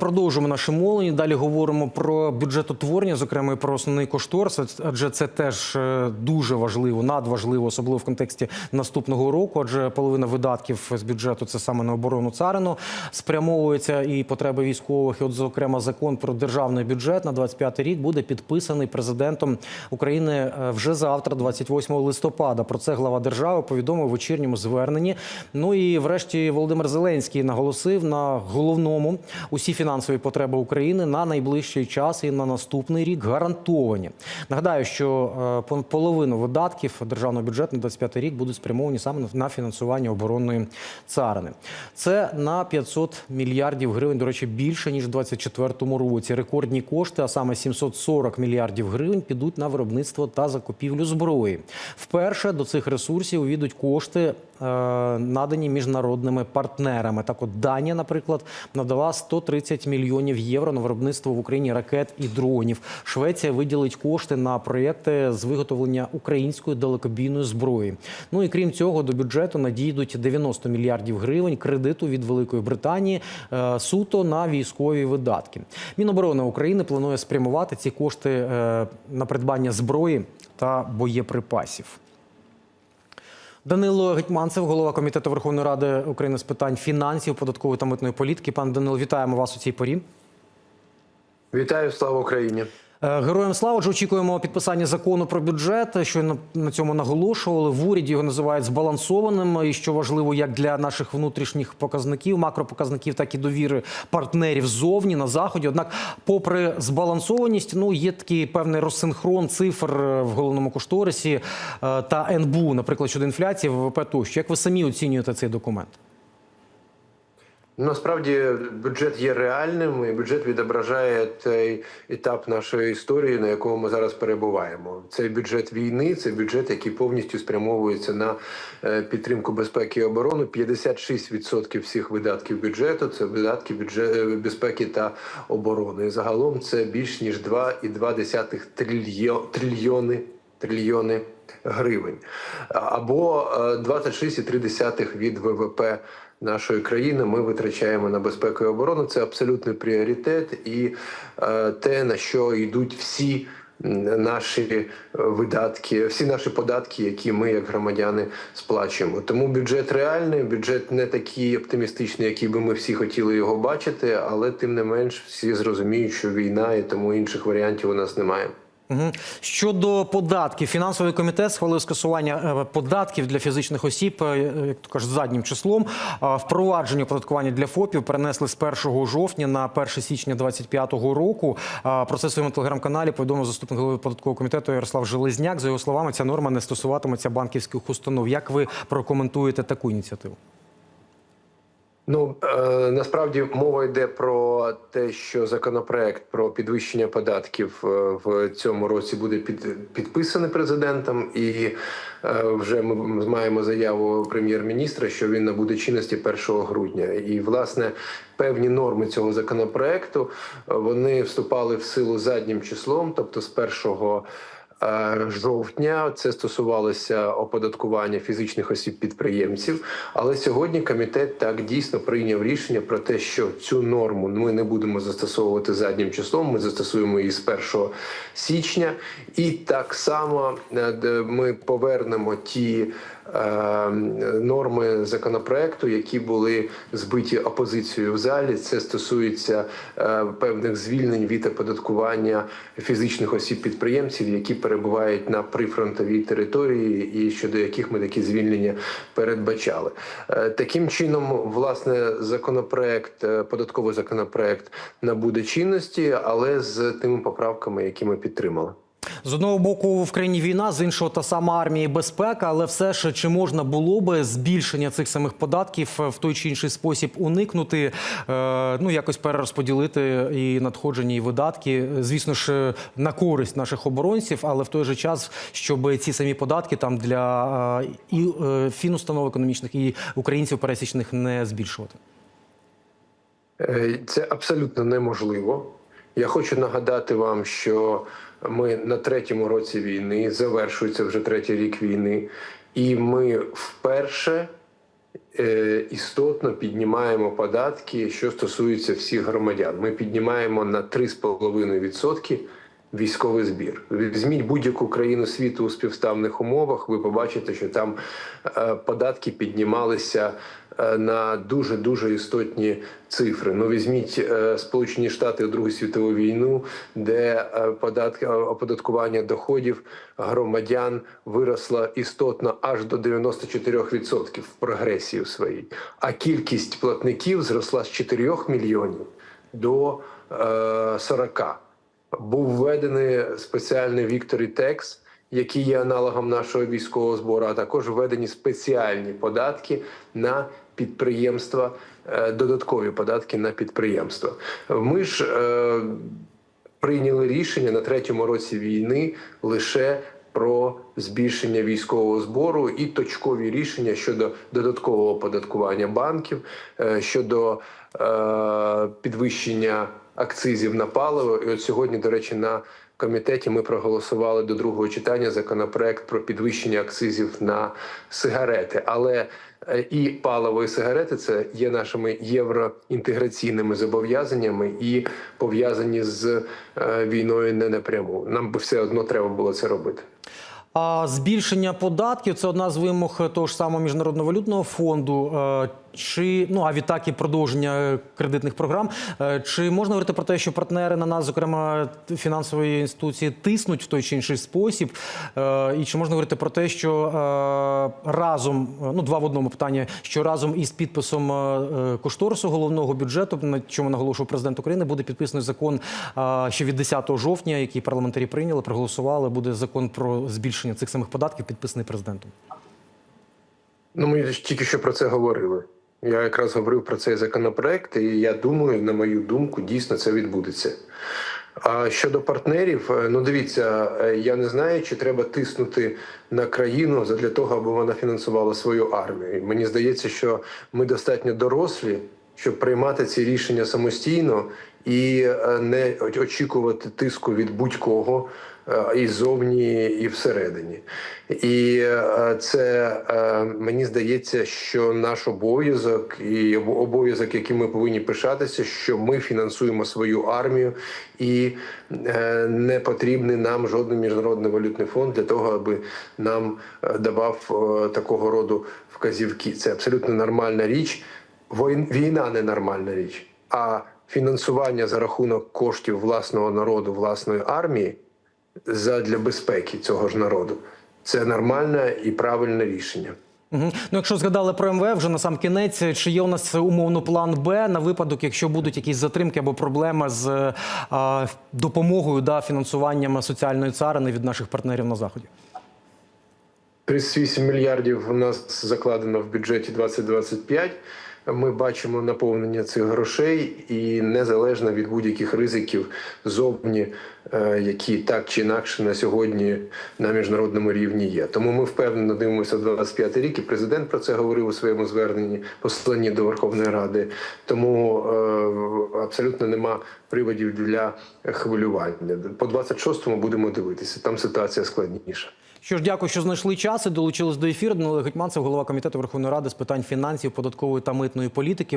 Продовжуємо наше мовлення. Далі говоримо про бюджетотворення, зокрема і про основний кошторис, адже це теж е, дуже важливо, надважливо, особливо в контексті наступного року. Адже половина видатків з бюджету це саме на оборону царину спрямовується і потреби військових. І от, зокрема, закон про державний бюджет на 25 рік буде підписаний президентом України е, вже завтра, 28 листопада. Про це глава держави повідомив в вечірньому зверненні. Ну і врешті Володимир Зеленський наголосив на головному усі фінансові потреби України на найближчий час і на наступний рік гарантовані. Нагадаю, що е, половину видатків державного бюджету на 25 рік будуть спрямовані саме на- на фінансування оборонної царини. Це на 500 мільярдів гривень. До речі, більше ніж у 2024 році. Рекордні кошти, а саме 740 мільярдів гривень, підуть на виробництво та закупівлю зброї. Вперше до цих ресурсів увійдуть кошти, надані міжнародними партнерами. Так, от Данія, наприклад, надала 130 мільйонів євро на виробництво в Україні ракет і дронів. Швеція виділить кошти на проєкти з виготовлення української далекобійної зброї. Ну і крім цього, до бюджету надійдуть 90 мільярдів гривень кредиту від Великої Британії е, суто на військові видатки. Міноборони України планує спрямувати ці кошти е, на придбання зброї та боєприпасів. Данило Гетьманцев, голова комітету Верховної Ради України з питань фінансів, податкової та митної політики. Пане Данило, вітаємо вас у цій порі. Вітаю, слава Україні. Е, Героям слава Отже, очікуємо підписання закону про бюджет. Що на, цьому наголошували. В уряді його називають збалансованим. І що важливо, як для наших внутрішніх показників, макропоказників, так і довіри партнерів ззовні на заході. Однак, попри збалансованість, ну є такий певний розсинхрон цифр е, в головному кошторисі е, та НБУ, наприклад, щодо інфляції, ВВП тощо. Як ви самі оцінюєте цей документ? Насправді бюджет є реальним, і бюджет відображає той етап нашої історії, на якому ми зараз перебуваємо. Це бюджет війни, це бюджет, який повністю спрямовується на е, підтримку безпеки і оборони. 56% всіх видатків бюджету це видатки бюджет, е, безпеки та оборони. І загалом це більш ніж 2,2 трильйо, трильйони трильйони гривень або е, 26,3 від ВВП нашої країни ми витрачаємо на безпеку і оборону. Це абсолютний пріоритет, і е, те на що йдуть всі. Наші видатки, всі наші податки, які ми як громадяни сплачуємо. Тому бюджет реальний, бюджет не такий оптимістичний, який би ми всі хотіли його бачити, але тим не менш всі зрозуміють, що війна і тому інших варіантів у нас немає. Щодо податків, фінансовий комітет схвалив скасування е, податків для фізичних осіб, е, як то кажуть, заднім числом. Впровадження оподаткування для ФОПів перенесли з 1 жовтня на 1 січня 2025 року. Про це в своєму телеграм-каналі повідомив заступник голови податкового комітету Ярослав Железняк. За його словами, ця норма не стосуватиметься банківських установ. Як ви прокоментуєте таку ініціативу? Ну е, насправді мова йде про те, що законопроект про підвищення податків е, в цьому році буде під, підписаний президентом, і е, вже ми маємо заяву прем'єр-міністра, що він набуде чинності 1 грудня. І власне певні норми цього законопроекту е, вони вступали в силу заднім числом, тобто з 1 Е, жовтня це стосувалося оподаткування фізичних осіб підприємців. Але сьогодні комітет так дійсно прийняв рішення про те, що цю норму ми не будемо застосовувати заднім числом. Ми застосуємо її з 1 січня, і так само е, ми повернемо ті. е, Норми законопроекту, які були збиті опозицією в залі, це стосується е, певних звільнень від оподаткування фізичних осіб підприємців, які перебувають на прифронтовій території, і щодо яких ми такі звільнення передбачали. Е, Таким чином, власне, законопроект, е, податковий законопроект набуде чинності, але з тими поправками, які ми підтримали. З одного боку в країні війна, з іншого та сама армія і безпека, але все ж чи можна було би збільшення цих самих податків е, в той чи інший спосіб уникнути, е, ну якось перерозподілити і надходження, і видатки, звісно ж, на користь наших оборонців, але в той же час, щоб ці самі податки там для е, і фінустанов економічних і українців пересічних не збільшувати. Це абсолютно неможливо. Я хочу нагадати вам, що ми на третьому році війни завершується вже третій рік війни, і ми вперше е, істотно піднімаємо податки, що стосується всіх громадян. Ми піднімаємо на 3,5% військовий збір. Візьміть будь-яку країну світу у співставних умовах. Ви побачите, що там е, податки піднімалися е, на дуже дуже істотні цифри. Ну візьміть е, Сполучені Штати у Другу світову війну, де податки оподаткування доходів громадян виросла істотно аж до 94% в прогресії своїй, а кількість платників зросла з 4 мільйонів до е, 40 був введений спеціальний Вікторі Текс, який є аналогом нашого військового збору, а також введені спеціальні податки на підприємства, е, додаткові податки на підприємства. Ми ж е, прийняли рішення на третьому році війни лише про збільшення військового збору і точкові рішення щодо додаткового оподаткування банків, е, щодо е, підвищення акцизів на паливо. І от сьогодні, до речі, на комітеті ми проголосували до другого читання законопроект про підвищення акцизів на сигарети. Але е, і паливо, і сигарети це є нашими євроінтеграційними зобов'язаннями і пов'язані з е, війною не напряму. Нам би все одно треба було це робити. А збільшення податків це одна з вимог того ж самого міжнародного валютного фонду. Е, Чи ну а відтак і продовження кредитних програм. Е, Чи можна говорити про те, що партнери на нас, зокрема фінансові інституції, тиснуть в той чи інший спосіб? Е, І чи можна говорити про те, що разом ну два в одному питання, що разом із підписом кошторису головного бюджету, на чому наголошував президент України, буде підписаний закон ще від 10 жовтня, який парламентарі прийняли, проголосували. Буде закон про збільшення цих самих податків, підписаний президентом. Ну, ми тільки що про це говорили. Я якраз говорив про цей законопроект, і я думаю, на мою думку, дійсно це відбудеться. А щодо партнерів, е, ну дивіться, е, я не знаю, чи треба тиснути на країну для того, аби вона фінансувала свою армію. Мені здається, що ми достатньо дорослі, щоб приймати ці рішення самостійно і е, не очікувати тиску від будь-кого і ззовні, і всередині. І е, це е, мені здається, що наш обов'язок і обов'язок, яким ми повинні пишатися, що ми фінансуємо свою армію, і е, не потрібний нам жодний міжнародний валютний фонд для того, аби нам давав такого роду вказівки. Це абсолютно нормальна річ. Війна не нормальна річ, а фінансування за рахунок коштів власного народу, власної армії задля безпеки цього ж народу. Це нормальне і правильне рішення. Угу. Ну, якщо згадали про МВФ, вже на сам кінець, чи є у нас умовно план Б на випадок, якщо будуть якісь затримки або проблеми з а, допомогою да, фінансуванням соціальної царини від наших партнерів на заході? 38 мільярдів у нас закладено в бюджеті 2025. Ми бачимо наповнення цих грошей і незалежно від будь-яких ризиків зовні, е, які так чи інакше на сьогодні на міжнародному рівні є. Тому ми впевнено дивимося 25 рік, і президент про це говорив у своєму зверненні посланні до Верховної Ради. Тому е, абсолютно нема приводів для хвилювання. По 26-му будемо дивитися. Там ситуація складніша. Що ж, дякую, що знайшли час і долучились до ефіру. Данило Гетьманцев, голова комітету Верховної Ради з питань фінансів, податкової та митної політики.